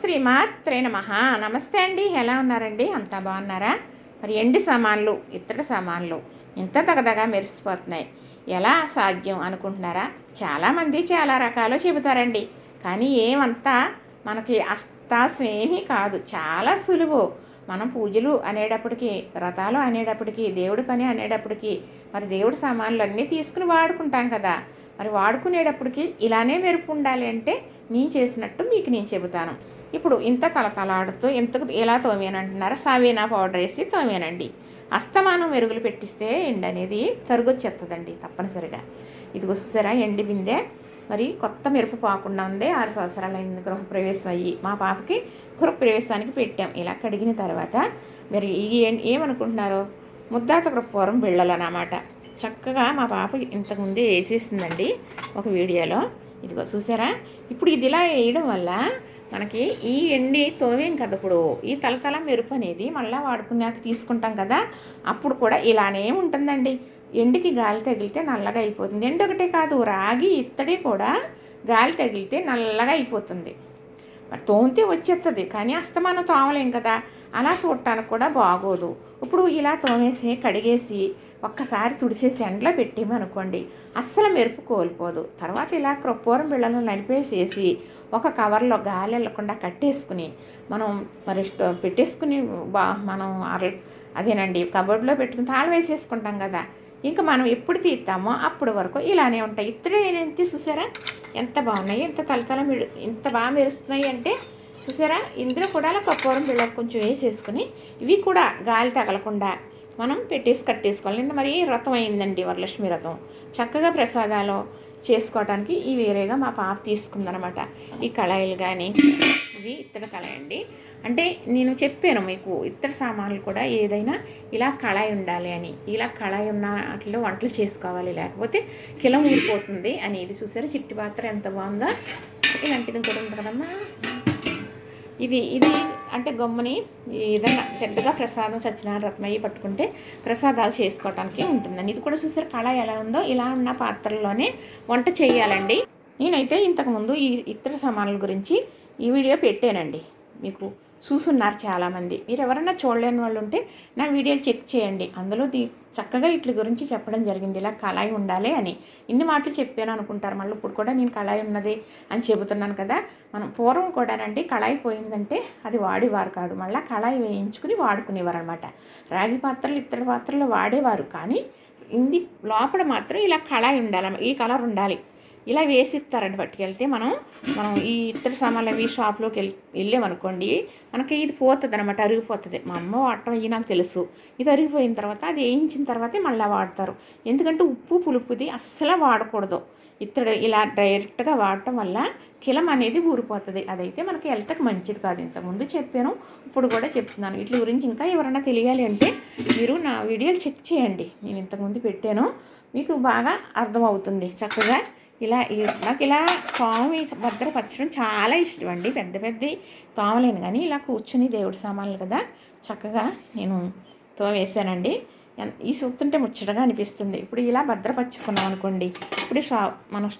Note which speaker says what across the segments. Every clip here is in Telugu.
Speaker 1: శ్రీమాత్రే నమ. నమస్తే అండి. ఎలా ఉన్నారండి? అంతా బాగున్నారా? మరి ఎండి సామాన్లు ఇత్తడి సామాన్లు ఇంత దగదగా మెరిసిపోతున్నాయి. ఎలా సాధ్యం అనుకుంటున్నారా? చాలామంది చాలా రకాలు చెబుతారండి. కానీ ఏమంతా మనకి అష్టాసం ఏమీ కాదు. చాలా సులువు. మనం పూజలు అనేటప్పటికి వ్రతాలు అనేటప్పటికి దేవుడి పని అనేటప్పటికి మరి దేవుడి సామాన్లు అన్నీ తీసుకుని వాడుకుంటాం కదా. మరి వాడుకునేటప్పటికి ఇలానే మెరుపు ఉండాలి అంటే నేను చేసినట్టు మీకు నేను చెబుతాను. ఇప్పుడు ఇంత తలతలాడుతూ ఇంతకు ఎలా తోమేనంటున్నారా? సావీనా పౌడర్ వేసి తోమేనండి. అస్తమానం మెరుగులు పెట్టిస్తే ఎండ అనేది తరుగొచ్చేస్తుందండి తప్పనిసరిగా. ఇది చూసారా ఎండి బిందె. మరి కొత్త మెరుపు పాకుండా ఉంది ఆరు సంవత్సరాలు అయింది గృహప్రవేశం అయ్యి. మా పాపకి గృహప్రవేశానికి పెట్టాం. ఇలా కడిగిన తర్వాత మరి ఏమనుకుంటున్నారు? ముద్దాత గృహపూర్వం బిళ్ళలు అన్నమాట చక్కగా మా పాప ఇంతకుముందే వేసేసిందండి ఒక వీడియోలో. ఇదిగో చూసారా? ఇప్పుడు ఇది ఇలా వేయడం వల్ల మనకి ఈ ఎండి తోవేం కదా ఇప్పుడు. ఈ తలతల మెరుపు అనేది మళ్ళీ వాడుకున్నాక తీసుకుంటాం కదా అప్పుడు కూడా ఇలానే ఉంటుందండి. ఎండికి గాలి తగిలితే నల్లగా అయిపోతుంది. ఎండు ఒకటే కాదు రాగి ఇత్తడి కూడా గాలి తగిలితే నల్లగా అయిపోతుంది. తోమితే వచ్చేస్తుంది కానీ అస్తమానం తోమలేం కదా. అలా చూడటానికి కూడా బాగోదు. ఇప్పుడు ఇలా తోమేసి కడిగేసి ఒక్కసారి తుడిసేసి ఎండలో పెట్టేమనుకోండి అస్సలు మెరుపు కోల్పోదు. తర్వాత ఇలా కృపూరం బిళ్ళను నలిపేసేసి ఒక కవర్లో గాలి వెళ్ళకుండా కట్టేసుకుని మనం మరి స్టో పెట్టేసుకుని బా మనం అర అదేనండి కబోర్డ్లో పెట్టుకుని తాళం వేసేసుకుంటాం కదా. ఇంకా మనం ఎప్పుడు తీస్తామో అప్పుడు వరకు ఇలానే ఉంటాయి. ఇత్తడే చూసారా? ఎంత బాగున్నాయి ఎంత తలతల మిడు ఇంత బాగా మెరుస్తున్నాయి అంటే చూసారా? ఇందులో కూడా అలా కప్పూరం బిళ్ళ కొంచెం వేసేసుకుని ఇవి కూడా గాలి తగలకుండా మనం పెట్టేసి కట్టేసుకోవాలి. నిన్న మరి వ్రతం అయిందండి వరలక్ష్మి వ్రతం. చక్కగా ప్రసాదాలు చేసుకోవడానికి ఈ వేరేగా మా పాప తీసుకుందనమాట. ఈ కళాయిలు కానీ ఇవి ఇత్తడి కళాయి అండి అంటే నేను చెప్పాను మీకు ఇత్తడి సామాన్లు కూడా ఏదైనా ఇలా కళాయి ఉండాలి అని. ఇలా కళాయి ఉన్న వాటిలో వంటలు చేసుకోవాలి. లేకపోతే కిలం ఊరిపోతుంది అని ఇది చూసారా? చిట్టి పాత్ర ఎంత బాగుందో? ఇలాంటిది ఇంకోటి ఉంటుంది కదమ్మా. ఇది ఇది అంటే గమ్ముని ఏదైనా పెద్దగా ప్రసాదం సత్యనారాయణ రత్నయ్య పట్టుకుంటే ప్రసాదాలు చేసుకోవటానికి ఉంటుందండి. ఇది కూడా చూసారు? కళ ఎలా ఉందో ఇలా ఉన్న పాత్రల్లోనే వంట చేయాలండి. నేనైతే ఇంతకుముందు ఈ ఇతర సామాన్ల గురించి ఈ వీడియో పెట్టానండి. మీకు చూసున్నారు చాలామంది. మీరు ఎవరైనా చూడలేని వాళ్ళు ఉంటే నా వీడియోలు చెక్ చేయండి. అందులో దీ చక్కగా వీటి గురించి చెప్పడం జరిగింది. ఇలా కళాయి ఉండాలి అని. ఇన్ని మాటలు చెప్పాను అనుకుంటారు. మళ్ళీ ఇప్పుడు కూడా నేను కళాయి ఉన్నది అని చెబుతున్నాను కదా. మనం పూర్వం కూడానండి కళాయి పోయిందంటే అది వాడేవారు కాదు. మళ్ళీ కళాయి వేయించుకుని వాడుకునేవారు అనమాట రాగి పాత్రలు ఇత్తడి పాత్రలు వాడేవారు. కానీ ఇంది లోపల మాత్రం ఇలా కళాయి ఉండాలి ఈ కలర్ ఉండాలి. ఇలా వేసి ఇస్తారండి పట్టుకెళ్తే మనం మనం ఈ ఇతర సామాన్లు అవి షాప్లోకి వెళ్ళి వెళ్ళామనుకోండి మనకి ఇది పోతుంది అనమాట అరిగిపోతుంది. మా అమ్మ వాడటం అయ్యి నాకు తెలుసు. ఇది అరిగిపోయిన తర్వాత అది వేయించిన తర్వాతే మళ్ళీ వాడతారు. ఎందుకంటే ఉప్పు పులుపుది అస్సలు వాడకూడదు. ఇత్తడి ఇలా డైరెక్ట్గా వాడటం వల్ల కిలం అనేది ఊరిపోతుంది. అదైతే మనకి హెల్త్కి మంచిది కాదు. ఇంతకుముందు చెప్పాను ఇప్పుడు కూడా చెప్తున్నాను. వీటి గురించి ఇంకా ఎవరైనా తెలియాలి అంటే మీరు నా వీడియోలు చెక్ చేయండి. నేను ఇంతకుముందు పెట్టాను. మీకు బాగా అర్థమవుతుంది. చక్కగా ఇలా నాకు ఇలా తోమి భద్రపరచడం చాలా ఇష్టం అండి. పెద్ద పెద్ద తోమలేను కానీ ఇలా కూర్చుని దేవుడి సామాన్లు కదా చక్కగా నేను తోమేసానండి ఈ చూస్తుంటే ముచ్చటగా అనిపిస్తుంది. ఇప్పుడు ఇలా భద్రపరుచుకున్నాం అనుకోండి ఇప్పుడు షా మనం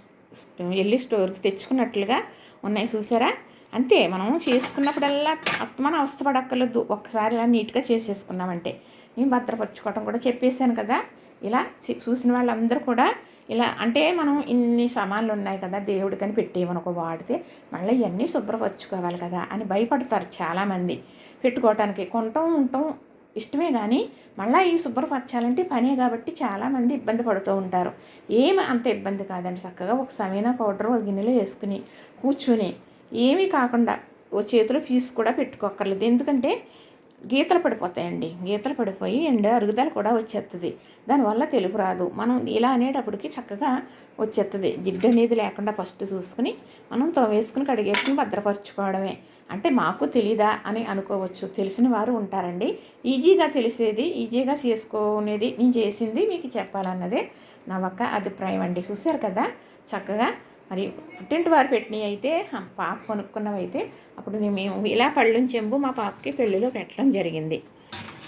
Speaker 1: వెళ్ళి స్టోర్కి తెచ్చుకున్నట్లుగా ఉన్నాయి చూసారా? అంతే మనం చేసుకున్నప్పుడల్లా మనం అవస్థపడక్కర్లేదు ఒక్కసారి ఇలా నీట్గా చేసేసుకున్నామంటే. నేను భద్రపరచుకోవటం కూడా చెప్పేశాను కదా ఇలా చూసిన వాళ్ళందరూ కూడా ఇలా అంటే మనం ఇన్ని సామాన్లు ఉన్నాయి కదా దేవుడికని పెట్టేమనుకో వాడితే మళ్ళీ ఇవన్నీ శుభ్రపరచుకోవాలి కదా అని భయపడతారు చాలామంది. పెట్టుకోవటానికి కొంటాం ఉంటాం ఇష్టమే కానీ మళ్ళీ ఈ శుభ్రపరచాలంటే పనే కాబట్టి చాలామంది ఇబ్బంది పడుతూ ఉంటారు. ఏమి అంత ఇబ్బంది కాదండి. చక్కగా ఒక సమీనా పౌడర్ ఒక గిన్నెలో వేసుకుని కూర్చుని ఏమీ కాకుండా ఓ చేతిలో ఫీజు కూడా పెట్టుకోక్కర్లేదు. ఎందుకంటే గీతలు పడిపోతాయండి. గీతలు పడిపోయి ఎండ అరుగుదల కూడా వచ్చేస్తుంది దానివల్ల తెలుపు రాదు. మనం ఇలా అనేటప్పటికి చక్కగా వచ్చేస్తుంది జిడ్డు అనేది లేకుండా ఫస్ట్ చూసుకుని మనం తోమేసుకుని కడిగేసుకుని భద్రపరచుకోవడమే. అంటే మాకు తెలీదా అని అనుకోవచ్చు. తెలిసిన వారు ఉంటారండి. ఈజీగా తెలిసేది ఈజీగా చేసుకునేది నేను చేసింది మీకు చెప్పాలన్నదే నా ఒక్క అభిప్రాయం అండి. చూశారు కదా? చక్కగా మరి పుట్టింటి వారు పెట్టినవి అయితే పాప కొనుక్కున్నవి అయితే అప్పుడు మేము ఇలా పళ్ళు చెంబు మా పాపకి పెళ్ళిలో పెట్టడం జరిగింది.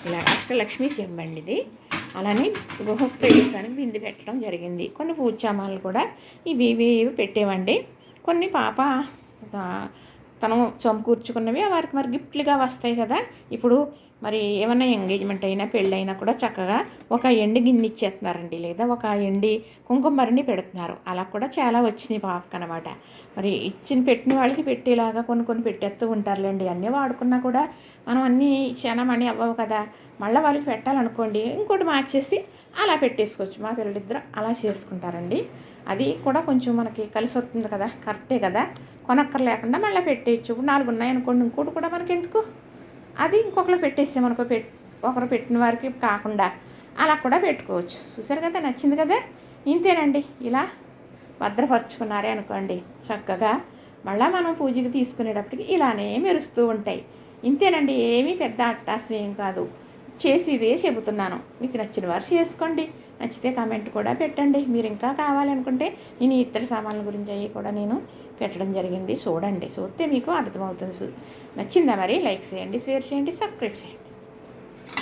Speaker 1: ఇలా అష్టలక్ష్మి చెంబు అండి ఇది. అలానే గృహ ప్రవేశానికి బింది పెట్టడం జరిగింది. కొన్ని పూచామాలు కూడా ఇవి ఇవి ఇవి పెట్టేవండి. కొన్ని పాప తను చంకూర్చుకున్నవి వారికి మరి గిఫ్ట్లుగా వస్తాయి కదా. ఇప్పుడు మరి ఏమైనా ఎంగేజ్మెంట్ అయినా పెళ్ళైనా కూడా చక్కగా ఒక ఎండి గిన్నె ఇచ్చేస్తున్నారండి లేదా ఒక ఎండి కుంకుమరిని పెడుతున్నారు. అలా కూడా చాలా వచ్చినాయి పాపకు అనమాట మరి ఇచ్చిన పెట్టిన వాళ్ళకి పెట్టేలాగా కొన్ని కొన్ని పెట్టేస్తూ ఉంటారులేండి. అన్నీ వాడుకున్నా కూడా మనం అన్నీ చాలా మనీ అవ్వవు కదా. మళ్ళీ వాళ్ళకి పెట్టాలనుకోండి ఇంకోటి మార్చేసి అలా పెట్టేసుకోవచ్చు. మా పిల్లలిద్దరు అలా చేసుకుంటారండి. అది కూడా కొంచెం మనకి కలిసి వస్తుంది కదా. కరెక్టే కదా. కొనక్కర్ లేకుండా మళ్ళీ పెట్టేయచ్చు. నాలుగు ఉన్నాయనుకోండి ఇంకోటి కూడా మనకి ఎందుకు అది ఇంకొకరు పెట్టేసామనుకో పెట్ ఒకరు పెట్టిన వారికి కాకుండా అలా కూడా పెట్టుకోవచ్చు. చూసారు కదా నచ్చింది కదా? ఇంతేనండి. ఇలా భద్రపరుచుకున్నారే అనుకోండి. చక్కగా మళ్ళీ మనం పూజకి తీసుకునేటప్పటికి ఇలానే మెరుస్తూ ఉంటాయి. ఇంతేనండి. ఏమీ పెద్ద అట్టాసం ఏం కాదు. చేసేదే చెబుతున్నాను. మీకు నచ్చిన వారు చేసుకోండి. నచ్చితే కామెంట్ కూడా పెట్టండి. మీరు ఇంకా కావాలనుకుంటే నేను ఇతర సామాన్ల గురించి అవి కూడా నేను పెట్టడం జరిగింది. చూడండి. చూస్తే మీకు అర్థమవుతుంది. చూ- నచ్చిందా మరి? లైక్ చేయండి షేర్ చేయండి సబ్స్క్రైబ్ చేయండి.